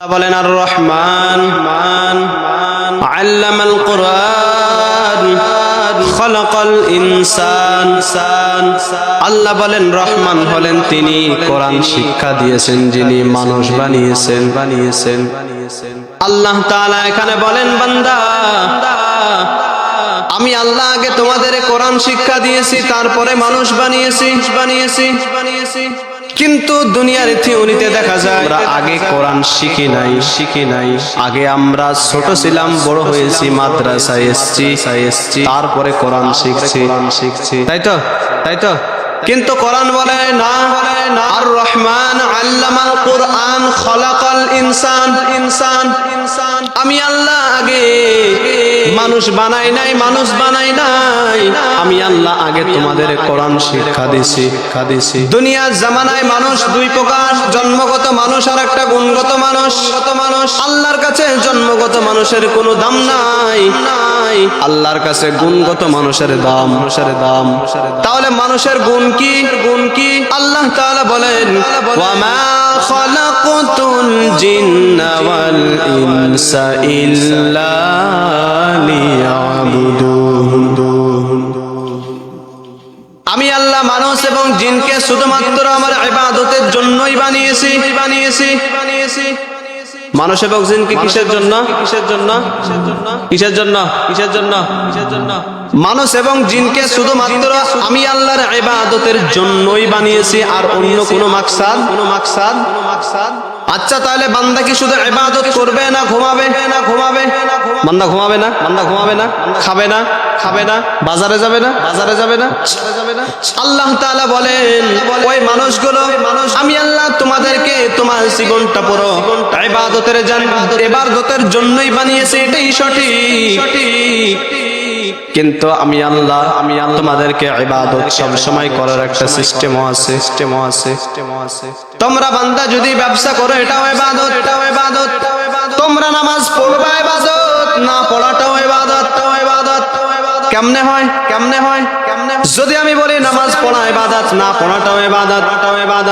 বলেন আর রহমান মান মান আল্লামাল কোরআন, খলকল ইনসান। সান আল্লাহ বলেন, রহমান হলেন তিনি, কোরআন শিক্ষা দিয়েছেন, যিনি মানুষ বানিয়েছেন। বানিয়েছেন আল্লাহ তাআলা এখানে বলেন, বান্দা, আমি আল্লাহ আগে তোমাদের কোরআন শিক্ষা দিয়েছি, তারপরে মানুষ বানিয়েছি বানিয়েছি বানিয়েছি। কিন্তু দুনিয়ার থিওরিতে দেখা যায় আমরা আগে কোরআন শিখি নাই শিখি নাই। আগে আমরা ছোট ছিলাম বড় হয়েছি মাদ্রাসায় এসছি এসছি তারপরে কোরআন শিখছি। কোরআন শিখছি তাই তো? তাই তো? কিন্তু কোরআন বলে না আর রহমান আল্লামাল কোরআন খলাকাল ইনসান ইনসান ইনসান। আমি আল্লাহ আগে মানুষ বানাই নাই, মানুষ বানাই নাই। আমি আল্লাহ আগে তোমাদের কোরআন শিক্ষা দিছি। শিক্ষা দিছি দুনিয়ার জামানায় মানুষ দুই প্রকার, জন্মগত মানুষ আর একটা গুণগত মানুষ গত মানুষ। আল্লাহর কাছে জন্মগত মানুষের কোনো দাম নাই। নাই। আল্লাহর কাছে গুণগত মানুষের দাম। মানুষের দাম। তাহলে মানুষের গুণ কি? গুণ কি? আল্লাহ তাআলা বলেন, ওয়ামা খালাকুতুল ওয়াল ইনসা ইল্লা আমি আল্লাহ মানুষ এবং জিনকে শুধুমাত্র আমার ইবাদতের জন্যই বানিয়েছি বানিয়েছি। বানিয়েছি। মানুষ এবং জিনকে কিসের জন্য? কিসের জন্য? কিসের জন্য? কিসের জন্য? কিসের জন্য? মানুষ এবং জিনকে শুধুমাত্র আমি আল্লাহর ইবাদতের জন্যই বানিয়েছি আর অন্য কোনো মাকসাদ? কোনো মাকসাদ? কোনো মাকসাদ? আচ্ছা তাহলে বান্দা কি শুধু ইবাদত করবে না ঘুমাবে? না ঘুমাবে। বান্দা ঘুমাবে না? বান্দা ঘুমাবে না? খাবে না? খাবে না। বাজারে যাবে না? বাজারে যাবে না। যাবে না আল্লাহ তাআলা বলেন ওই মানুষগুলো মানুষ আমি আল্লাহ তোমাদেরকে তোমার জীবনটা পুরো ইবাদতের ইবাদতের জন্যই বানিয়েছি, এটাই সঠিক। কিন্তু আমি আল্লাহ, আমি তোমাদেরকে ইবাদত সব সময় করার একটা সিস্টেমও আছে সিস্টেমও আছে সিস্টেমও আছে। তোমরা বান্দা যদি ব্যবসা করো, এটাও ইবাদত এটাও ইবাদত। তোমরা নামাজ পড়বা ইবাদত, না পড়াটাও কেমনে হয় কেমনে হয়, কেমনে যদি আমি বলি নামাজ পড়া ইবাদত, না পড়াটাও ইবাদত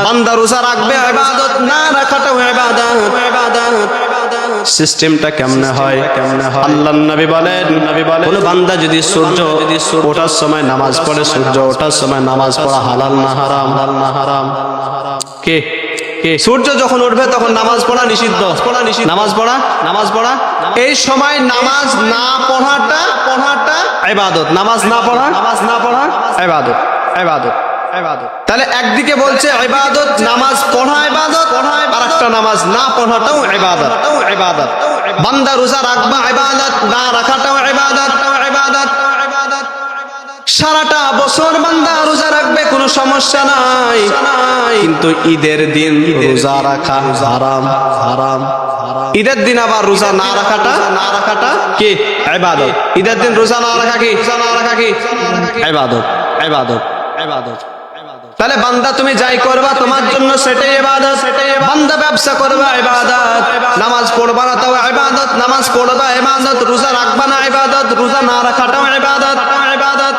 বান্দা রোজা রাখবে, ইবাদত, না রাখাটাও ইবাদত। সিস্টেমটা কেমনে হয় কেমনে হয়? আল্লাহ নবী বলেন নবী বলেন, কোন বান্দা যদি সূর্য যদি ওঠার সময় নামাজ পড়ে, সূর্য ওঠার সময় নামাজ পড়া হালাল না হারাম হালাল না হারাম? কে? সূর্য যখন উঠবে তখন নামাজ পড়া নিষিদ্ধ। পড়া নিষিদ্ধ। নামাজ পড়া নামাজ পড়া এই সময় নামাজ না পড়াটা পড়াটা ইবাদত। নামাজ না পড়া নামাজ না পড়া ইবাদত ইবাদত তাহলে একদিকে বলছে ইবাদত নামাজ পড়া ইবাদত আর একটা নামাজ না পড়াটাও ইবাদত। ইবাদত বান্দা রোজা রাখবা ইবাদত না রাখাটাও ইবাদত ইবাদত। সারাটা বছর বান্দা রোজা সমস্যা নাই। কিন্তু ঈদের দিন রোজা রাখা হারাম হারাম ঈদের দিন আবার রোজা না রাখাটা? না রাখাটা কি? ইবাদত। ঈদের দিন রোজা না রাখা কি? রোজা না রাখা কি? ইবাদত ইবাদত ইবাদত। তাহলে বান্দা তুমি যাই করবা, তোমার জন্য সেটাই ইবাদত। সেটাই বান্দা ব্যবসা করবা, ইবাদত। নামাজ পড়বা না, তাও ইবাদত। নামাজ পড়বা, ইবাদত। রোজা রাখবা না, ইবাদত। রোজা না রাখাটাও ইবাদত ইবাদত।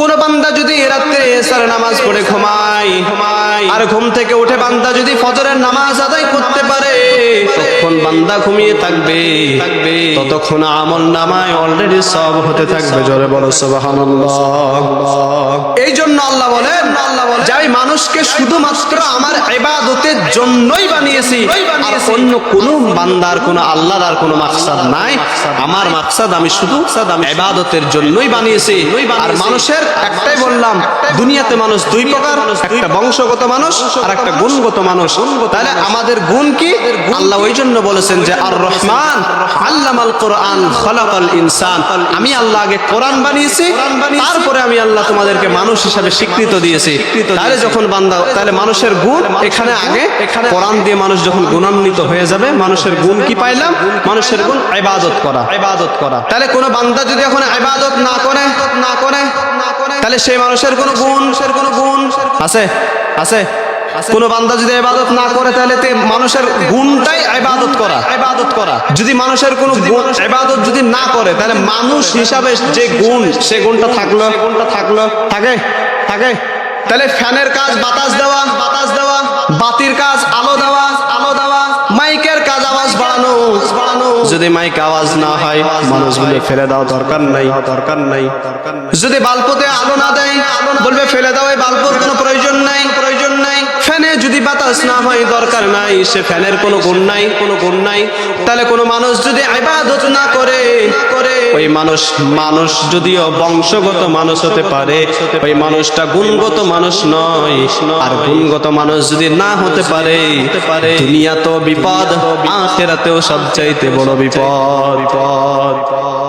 কোন বান্দা যদি রাত্রে এসার নামাজ পড়ে ঘুমায় ঘুমায়। আর ঘুম থেকে উঠে বান্দা যদি ফজরের নামাজ আদায় করতে পারে তখন বান্দা ঘুমিয়ে থাকবে। থাকবে। ততক্ষণ আমল নামায় অলরেডি সব হতে থাকবে। জোরে বলো সুবহানাল্লাহ। এই জন্য আল্লাহ বলেন আল্লাহ বলেন যে আমি মানুষকে শুধুমাত্র আমার ইবাদতের জন্যই বানিয়েছি আর অন্য কোনো বান্দার কোনো আল্লাহর আর কোনো মাকসাদ নাই। আমার মাকসাদ আমি শুধু আমি ইবাদতের জন্যই বানিয়েছি। আর মানুষের একটাই বললাম দুনিয়াতে মানুষ দুই প্রকার একটা বংশগত মানুষ আর একটা গুণগত মানুষ। তাহলে আমাদের গুণ কি? আল্লাহ ওই জন্য বলেছেন যে আর রহমান আল্লামাল কোরআন খলাকাল ইনসান। আমি আল্লাহ আগে কোরআন বানিয়েছি তারপরে আমি আল্লাহ তোমাদেরকে মানুষ হিসাবে স্বীকৃত দিয়েছি। তাহলে যখন বান্দা তাহলে মানুষের গুণ এখানে আগে এখানে কোরআন দিয়ে মানুষ যখন গুণান্বিত হয়ে যাবে মানুষের গুণ কি পাইলাম? মানুষের গুণ ইবাদত করা। ইবাদত করা। তাহলে কোনো বান্দা যদি এখন ইবাদত না করে না করে না করে তাহলে সেই মানুষের কোনো গুণ সের কোনো গুণ আছে? আছে? কোন বান্দা যদি ইবাদত না করে তাহলে তে মানুষের গুণটাই ইবাদত করা। ইবাদত করা। যদি মানুষের কোনো ইবাদত যদি না করে তাহলে মানুষ হিসাবে যে গুণ সে গুণটা থাকল। গুণটা থাকল। থাকে? থাকে? তাহলে ফ্যানের কাজ বাতাস দেওয়া বাতাস দেওয়া। বাতির কাজ আলো দেওয়া। আলো দেওয়া। মাইকের কাজ আওয়াজ বাড়ানো। বাড়ানো। যদি মাইক আওয়াজ না হয়, মানুষগুলো ফেলে দাও দরকার নাই। দরকার নাই যদি বাল্বতে আলো না দেয়, বলবে ফেলে দাও, এই বাল্বর কোনো প্রয়োজন নাই। প্রয়োজন নাই ফ্যানে যদি বাতাস না হয়, দরকার নাই, সে ফ্যানের কোনো গুণ নাই, কোনো গুণ নাই। তাহলে কোনো মানুষ যদি ইবাদত না করে করে, ওই মানুষ মানুষ যদিও বংশগত মানুষ হতে পারে, ওই মানুষটা গুণগত মানুষ নয়। আর গুণগত মানুষ যদি না হতে পারে, দুনিয়া তো বিপদ, আখেরাতেও সবচাইতে বড় বিপদ বিপদ